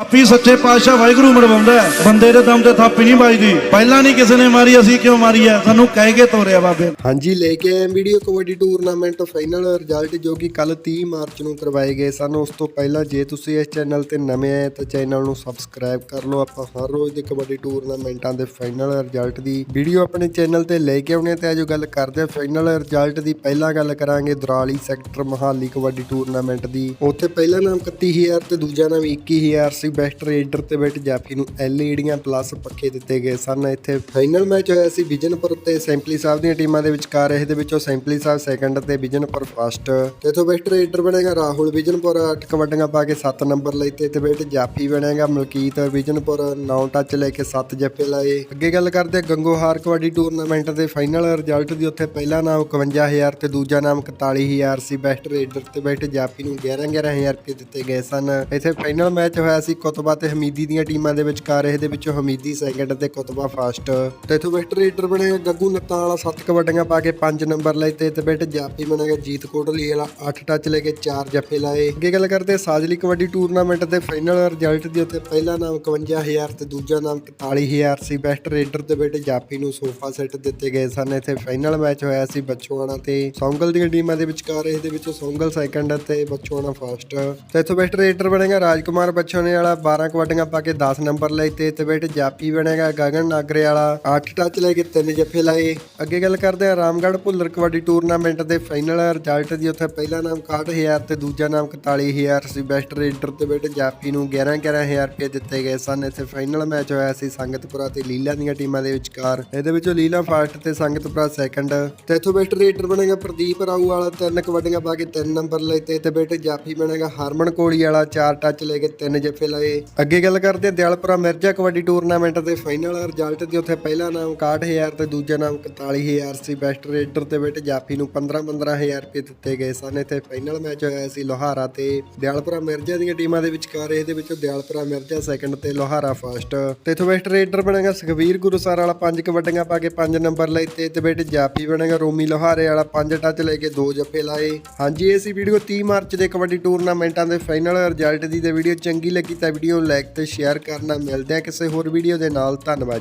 ਆਪੀ ਸੱਚੇ ਪਾਤਸ਼ਾਹ ਵਾਹਿਗੁਰੂ ਮਰਵਾਉਂਦਾ ਬੰਦੇ ਦੇ ਦਮ ਤੇ ਥਾਪੀ ਨਹੀਂ ਵੱਜਦੀ। ਪਹਿਲਾਂ ਨਹੀਂ ਕਿਸੇ ਨੇ ਮਾਰੀ, ਅਸੀਂ ਕਿਉਂ ਮਾਰੀ ਹੈ? ਸਾਨੂੰ ਕਹਿ ਕੇ ਤੋਰਿਆ ਬਾਬੇ। ਹਾਂਜੀ, ਲੈ ਕੇ ਆਏ video kabaddi tournament final result ਜੋ ਕਿ ਕੱਲ 30 ਮਾਰਚ ਨੂੰ ਕਰਵਾਏ ਗਏ ਸਨ। ਉਸ ਤੋਂ ਪਹਿਲਾਂ ਜੇ ਤੁਸੀਂ ਇਸ ਚੈਨਲ ਤੇ ਨਵੇਂ ਆਏ ਤਾਂ ਚੈਨਲ ਨੂੰ ਸਬਸਕ੍ਰਾਈਬ ਕਰ ਲਓ। ਆਪਾਂ ਹਰ ਰੋਜ਼ ਦੇ ਕਬੱਡੀ ਟੂਰਨਾਮੈਂਟਾਂ ਦੇ ਫਾਈਨਲ ਰਿਜ਼ਲਟ ਦੀ ਵੀਡੀਓ ਆਪਣੇ ਚੈਨਲ ਤੇ ਲੈ ਕੇ ਆਉਣੇ ਤੇ ਆਜੋ ਗੱਲ ਕਰਦੇ ਹਾਂ ਫਾਈਨਲ ਰਿਜ਼ਲਟ ਦੀ ਪਹਿਲਾਂ ਗੱਲ ਕਰਾਂਗੇ ਦਰਾਲੀ ਸੈਕਟਰ ਮਹਾਲੀ ਕਬੱਡੀ ਟੂਰਨਾਮੈਂਟ ਦੀ। ਉੱਥੇ ਪਹਿਲਾ ਨਾਮ 31000 ਤੇ ਦੂਜਾ ਨਾਮ 21000 ਸੀ। ਬੈਸਟ ਰੇਡਰ ਤੇ ਬੈਟ ਜਾਫੀ ਨੂੰ ਐਲਈਡੀਆਂ ਪਲੱਸ ਪੱਖੇ ਦਿੱਤੇ ਗਏ ਸਨ, ਇੱਥੇ ਫਾਈਨਲ ਮੈਚ ਹੋਇਆ ਸੀ ਵਿਜਨਪੁਰ ਤੇ ਸੈਂਪਲੀ ਸਾਹਿਬ ਦੀਆਂ ਟੀਮਾਂ ਦੇ ਵਿਚਕਾਰ, ਇਹਦੇ ਵਿੱਚੋਂ ਸੈਂਪਲੀ ਸਾਹਿਬ ਸੈਕੰਡ ਤੇ ਵਿਜਨਪੁਰ ਫਸਟ ਤੇ ਇਥੋਂ ਬੈਸਟ ਰੇਡਰ ਬਣੇਗਾ ਰਾਹੁਲ, ਵਿਜਨਪੁਰ 8 ਕਬੱਡੀਆਂ ਪਾ ਕੇ 7 ਨੰਬਰ ਲਈ ਤੇ ਤੇ ਬੈਟ ਜਾਫੀ ਬਣੇਗਾ ਮਲਕੀਤ, ਵਿਜਨਪੁਰ 9 ਟੱਚ ਲੈ ਕੇ 7 ਜੱਫੇ ਲਾਏ। ਅੱਗੇ ਗੱਲ ਕਰਦੇ ਗੰਗੋਹਾਰ ਕਬੱਡੀ ਟੂਰਨਾਮੈਂਟ ਦੇ ਫਾਈਨਲ ਰਿਜ਼ਲਟ ਦੀ, ਉੱਥੇ ਪਹਿਲਾ ਨਾਮ 51000 ਤੇ ਦੂਜਾ ਨਾਮ 41000 ਸੀ। ਬੈਸਟ ਰੇਡਰ ਤੇ ਬੈਸਟ ਜਾਫੀ ਨੂੰ 11 11000 ਰੁਪਏ ਦਿੱਤੇ ਗਏ ਸਨ। ਇੱਥੇ ਫਾਈਨਲ ਮੈਚ ਹੋਇਆ ਸੀ ਕੁਤਬਾ ਤੇ ਹਮੀਦੀ ਦੀਆਂ ਟੀਮਾਂ ਦੇ ਵਿਚਕਾਰ ਇਹਦੇ ਵਿੱਚੋਂ ਹਮੀਦੀ ਸੈਕਿੰਡ ਤੇ ਕੁਤਬਾ ਫਸਟ ਤੇ ਇਥੋਂ ਬੈਸਟ ਰੇਡਰ ਬਣੇਗਾ ਗੱਗੂ ਨੱਤਾਂ ਵਾਲਾ 7 ਕਬੱਡੀਆਂ ਪਾ ਕੇ 5 ਨੰਬਰ ਲਏ ਤੇ ਤੇ ਬੈਟ ਜਾਫੀ ਬਣੇਗਾ ਜੀਤ ਕੋਟਲੀ ਵਾਲਾ 8 ਟੱਚ ਲੈ ਕੇ 4 ਜੱਫੇ ਲਾਏ। ਅੱਗੇ ਗੱਲ ਕਰਦੇ ਹਾਂ ਸਾਜਲੀ ਕਬੱਡੀ ਟੂਰਨਾਮੈਂਟ ਦੇ ਫਾਈਨਲ ਰਿਜ਼ਲਟ ਦੀ ਉੱਤੇ ਪਹਿਲਾ ਨਾਮ 51000 ਤੇ ਦੂਜਾ ਨਾਮ 41000 ਸੀ। ਬੈਸਟ ਰੇਡਰ ਤੇ ਬੈਟ ਜਾਪੀ ਨੂੰ ਸੋਫਾ ਸੈੱਟ ਦਿੱਤੇ ਗਏ ਸਨ। ਇੱਥੇ ਫਾਈਨਲ ਮੈਚ ਹੋਇਆ ਸੀ ਬੱਚੋਆਣਾ ਤੇ ਸੌਂਗਲ ਦੀਆਂ ਟੀਮਾਂ ਦੇ ਵਿਚਕਾਰ, ਇਹਦੇ ਵਿੱਚੋਂ ਸੌਂਗਲ ਸੈਕੰਡ ਤੇ ਬੱਚੋਆਣਾ ਫਸਟ ਤੇ ਇਥੋਂ ਬੈਸਟ ਰੇਡਰ ਬਣੇਗਾ ਰਾਜਕੁਮਾਰ ਬੱਚੋਨੇ ਵਾਲਾ 12 ਕਬੱਡੀਆਂ ਪਾ ਕੇ 10 ਨੰਬਰ ਲਏ ਤੇ ਤੇ ਬੈਟ ਜਾਪੀ ਬਣੇਗਾ, ਗਗਨ ਨਾਗਰੇ ਵਾਲਾ 8 ਟੱਚ ਲੈ ਕੇ 3 ਜੱਫੇ ਲਾਏ। ਅੱਗੇ ਗੱਲ ਕਰਦੇ ਹਾਂ, ਰਾਮਗੜ੍ਹ ਭੁੱਲਰ ਕਬੱਡੀ ਟੂਰਨਾਮੈਂਟ ਦੇ ਫਾਈਨਲ ਰਿਜ਼ਲਟ ਦੀ ਉੱਥੇ ਪਹਿਲਾ ਨਾਮ 61000 ਤੇ ਦੂਜਾ ਨਾਮ 41000 ਸੀ ਬੈਸਟ ਰੇਡਰ ਤੇ ਬੈਟ ਜਾਪੀ ਨੂੰ 11 11000 ਰੁਪਏ ਦਿੱਤੇ ਗਏ ਸਨ। ਇੱਥੇ ਫਾਈਨਲ ਮੈਚ ਹੋਇਆ ਸੀ ਸੰਗਤਪੁਰਾ ਤੇ ਲੀਲਾ ਦੀਆਂ ਟੀਮਾਂ ਦੇ ਵਿਚਕਾਰ। ਇਹਦੇ ਵਿੱਚੋਂ ਲੀਲਾ ਫਸਟ ਤੇ ਸੰਗਤਪੁਰਾ ਸੈਕੰਡ ਤੇ ਇਥੋਂ ਬੈਸਟ ਰੇਡਰ ਬਣੇਗਾ ਪ੍ਰਦੀਪ ਰਾਊ ਵਾਲਾ, ਤਿੰਨ ਕਬੱਡੀਆਂ ਪਾ ਕੇ ਤਿੰਨ ਨੰਬਰ ਲਏ ਤੇ ਤੇ ਬੈਟ ਜਾਫੀ ਬਣੇਗਾ ਹਰਮਨ ਕੋਲੀ ਵਾਲਾ, ਚਾਰ ਟੱਚ ਲੈ ਕੇ ਤਿੰਨ ਜੱਫੇ ਲਾਏ। ਅੱਗੇ ਗੱਲ ਕਰਦੇ ਹਾਂ ਦਿਆਲਪੁਰਾ ਮਿਰਜ਼ਾ ਕਬੱਡੀ ਟੂਰਨਾਮੈਂਟ ਦੇ ਫਾਈਨਲ ਰਿਜ਼ਲਟ ਦੀ। ਉੱਥੇ ਪਹਿਲਾ ਨਾਮ 61000 ਤੇ ਦੂਜਾ ਨਾਮ 41000 ਸੀ। ਬੈਸਟ ਰੇਡਰ ਤੇ ਬੈਟ ਜਾਫੀ ਨੂੰ 15 15000 ਰੁਪਏ ਦਿੱਤੇ ਗਏ ਸਨ। ਇੱਥੇ ਫਾਈਨਲ ਮੈਚ ਹੋਇਆ ਸੀ ਲੋਹਾਰਾ ਤੇ ਦਿਆਲਪੁਰਾ ਮਿਰਜ਼ਾ ਦੀਆਂ ਟੀਮਾਂ ਦੇ ਵਿਚਕਾਰ। ਇਹਦੇ ਵਿੱਚੋਂ ਦਿਆਲਪੁਰਾ ਮਿਰਜ਼ਾ ਸੈਕੰਡ ਤੇ ਲੋਹਾਰਾ ਫਸਟ ਤੇ ਇਥੋਂ ਬੈਸਟ ਰੇਡਰ ਬਣੇਗਾ ਸੁਖਵੀਰ ਗੁਰੂਸਰ ਵਾਲਾ। ਪੰਜ ਕਬੱਡੀਆਂ ਪਾ ਕੇ 5 ਨੰਬਰ ਲਏ ਤੇ ਤੇ ਬੈਟ ਜਾਫੀ ਬਣੇਗਾ, ਰੋਮੀ ਲੋਹਾਰੇ ਵਾਲਾ। 5 ਟੱਚ ਲੈ ਕੇ 2 ਜੱਫੇ ਲਾਏ। ਹਾਂਜੀ, ਇਹ ਸੀ ਵੀਡੀਓ 30 ਮਾਰਚ ਦੇ ਕਬੱਡੀ ਟੂਰਨਾਮੈਂਟਾਂ ਦੇ ਫਾਈਨਲ ਰਿਜ਼ਲਟ ਦੀ। ਤੇ ਵੀਡੀਓ ਚੰਗੀ ਲੱਗੀ ਤਾਂ ਵੀਡੀਓ ਲਾਈਕ ਤੇ ਸ਼ੇਅਰ ਕਰਨਾ। ਮਿਲਦੇ ਆ ਕਿਸੇ ਹੋਰ ਵੀਡੀਓ ਦੇ ਨਾਲ। ਧੰਨਵਾਦ